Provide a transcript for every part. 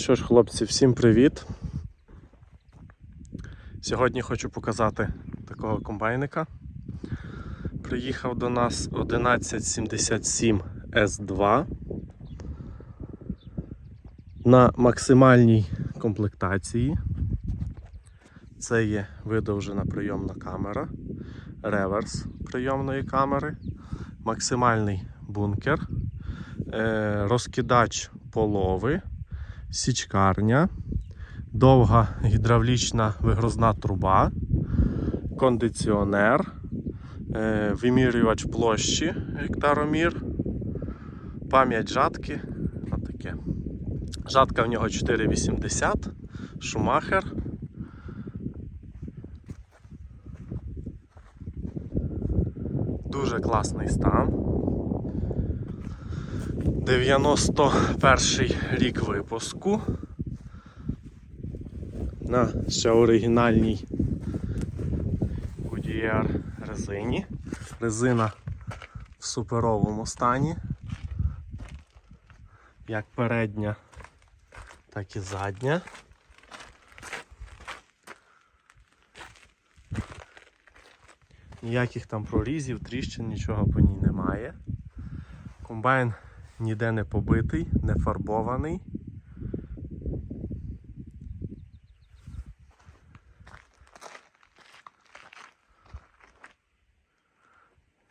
Що ж, хлопці, всім привіт. Сьогодні хочу показати такого комбайника. Приїхав до нас 1177 S2 на максимальній комплектації. Це є видовжена прийомна камера, реверс прийомної камери, максимальний бункер, е, розкидач полови, січкарня, довга гідравлічна вигрузна труба, кондиціонер, е, вимірювач площі гектаромір, пам'ять жатки. Отаке. Жатка в нього 4,80, шумахер. Дуже класний стан. 91 рік випуску. На ще оригінальній Goodyear резині. Резина в суперовому стані. Як передня, так і задня. Ніяких там прорізів, тріщин, нічого по ній немає. Комбайн ніде не побитий, не фарбований.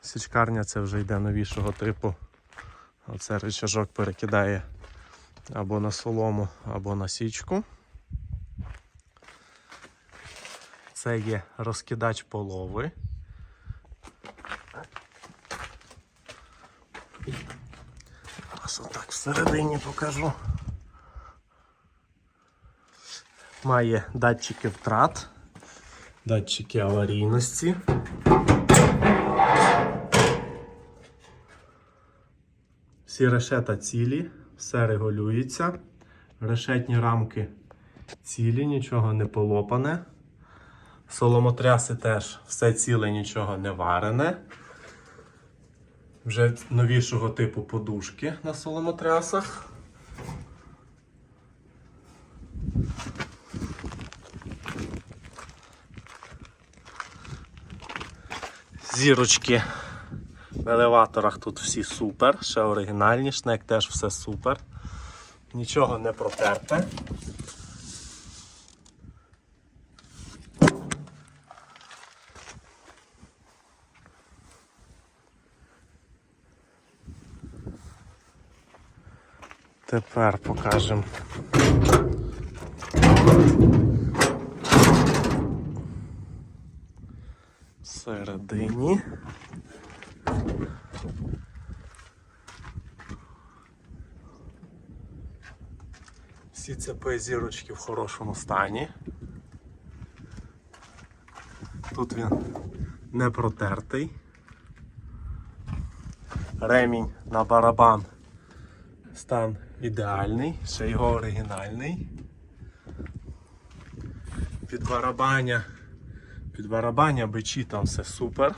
Січкарня це вже йде новішого типу. Оце рычажок перекидає або на солому, або на січку. Це є розкидач полови. Ось отак всередині покажу. Має датчики втрат, датчики аварійності. Всі решета цілі, все регулюється. Решетні рамки цілі, нічого не полопане. Соломотряси теж все ціле, нічого не варене. Вже новішого типу подушки на соломотрясах. Зірочки в елеваторах тут всі супер, ще оригінальні, шнек теж все супер. Нічого не протерте. Тепер покажемо. Всередині. Всі цепи зірочки в хорошому стані. Тут він не протертий. Ремінь на барабан стан ідеальний, ще його оригінальний. Під барабаня, під барабання бичі там все супер.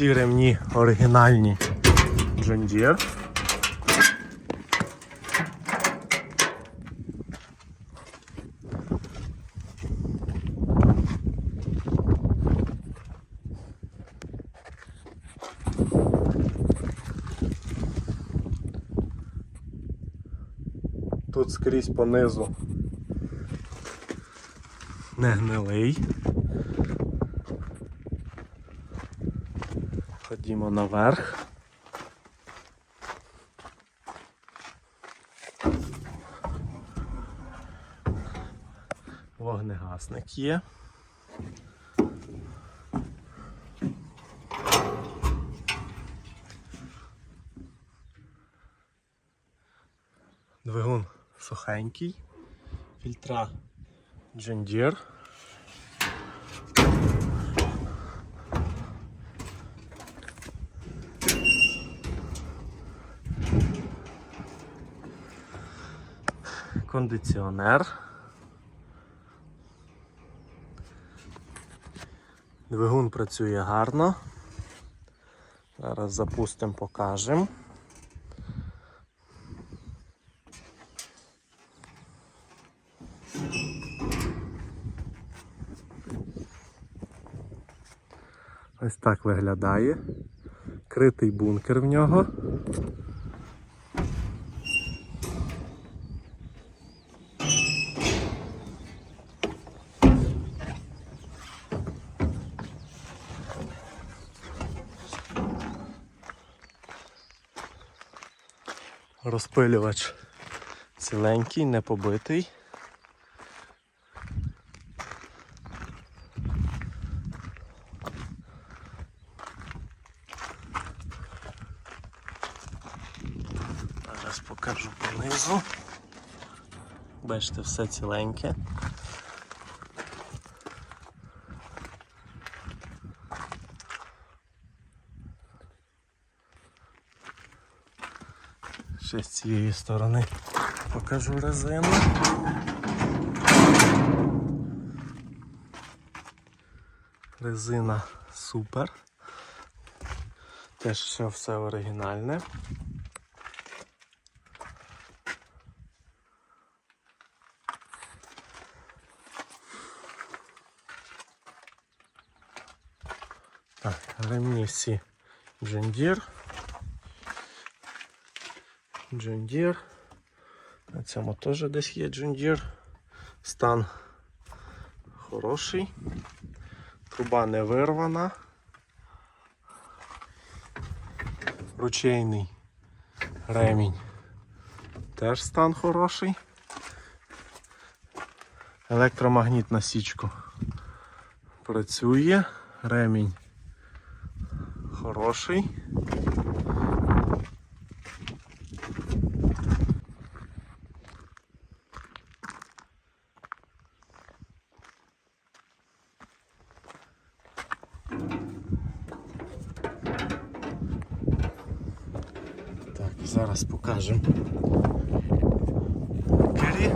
Всі ремні оригінальні John Deere. Тут скрізь понизу не гнилий. Ходімо наверх. Вогнегасник є. Двигун сухенький, фільтра John кондиціонер. Двигун працює гарно. Зараз запустимо, покажемо. Ось так виглядає. Критий бункер в нього. Розпилювач ціленький, не побитий. Зараз покажу понизу. Бачите, все ціленьке. Ще з цієї сторони покажу резину. Резина супер. Теж все, все оригінальне. Так, ремні всі Джендір. Джендір. На цьому теж десь є Джендір. Стан хороший. Труба не вирвана. Ручейний ремінь. Теж стан хороший. Електромагніт на січку працює. Ремінь хороший. Зараз покажемо. Кері.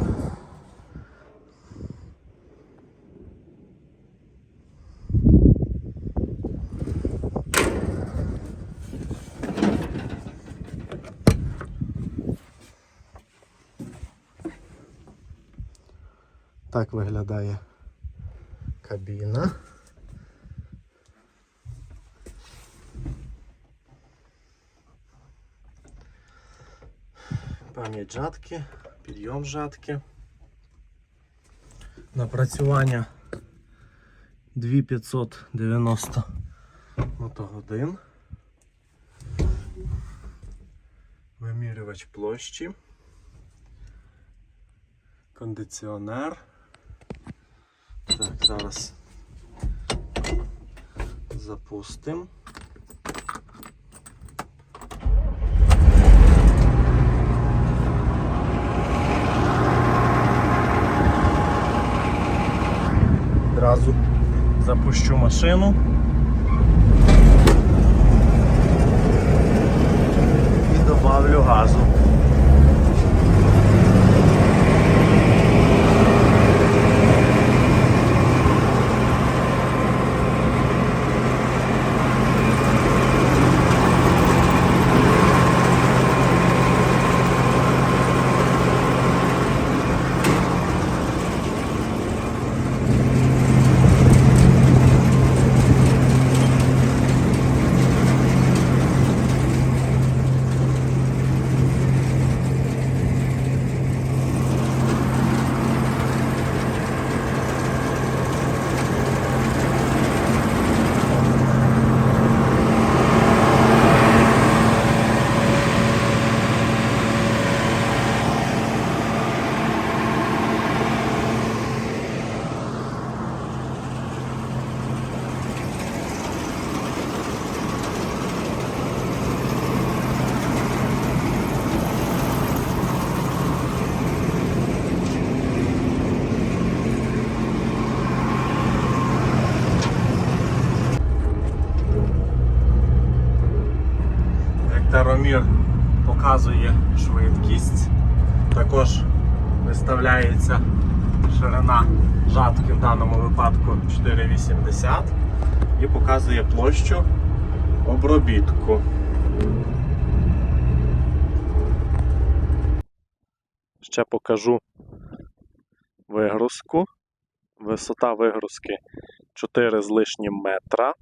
Так виглядає кабіна. Пам'ять жатки, підйом жатки. Напрацювання 2590 мотогодин. Вимірювач площі. Кондиціонер. Так, зараз запустимо. Запущу машину. Гектаромір показує швидкість. Також Виставляється ширина жатки в даному випадку 4,80 і показує площу обробітку. Ще покажу вигрузку. Висота вигрузки 4 з лишнім метра.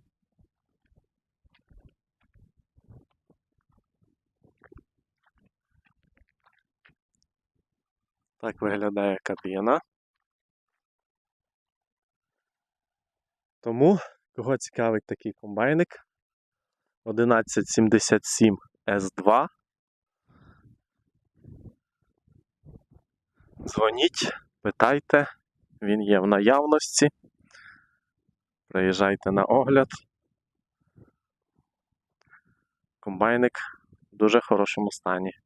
Так виглядає кабіна. Тому, кого цікавить такий комбайник 1177 S2. Дзвоніть, питайте, він є в наявності. Приїжджайте на огляд. Комбайник в дуже хорошому стані.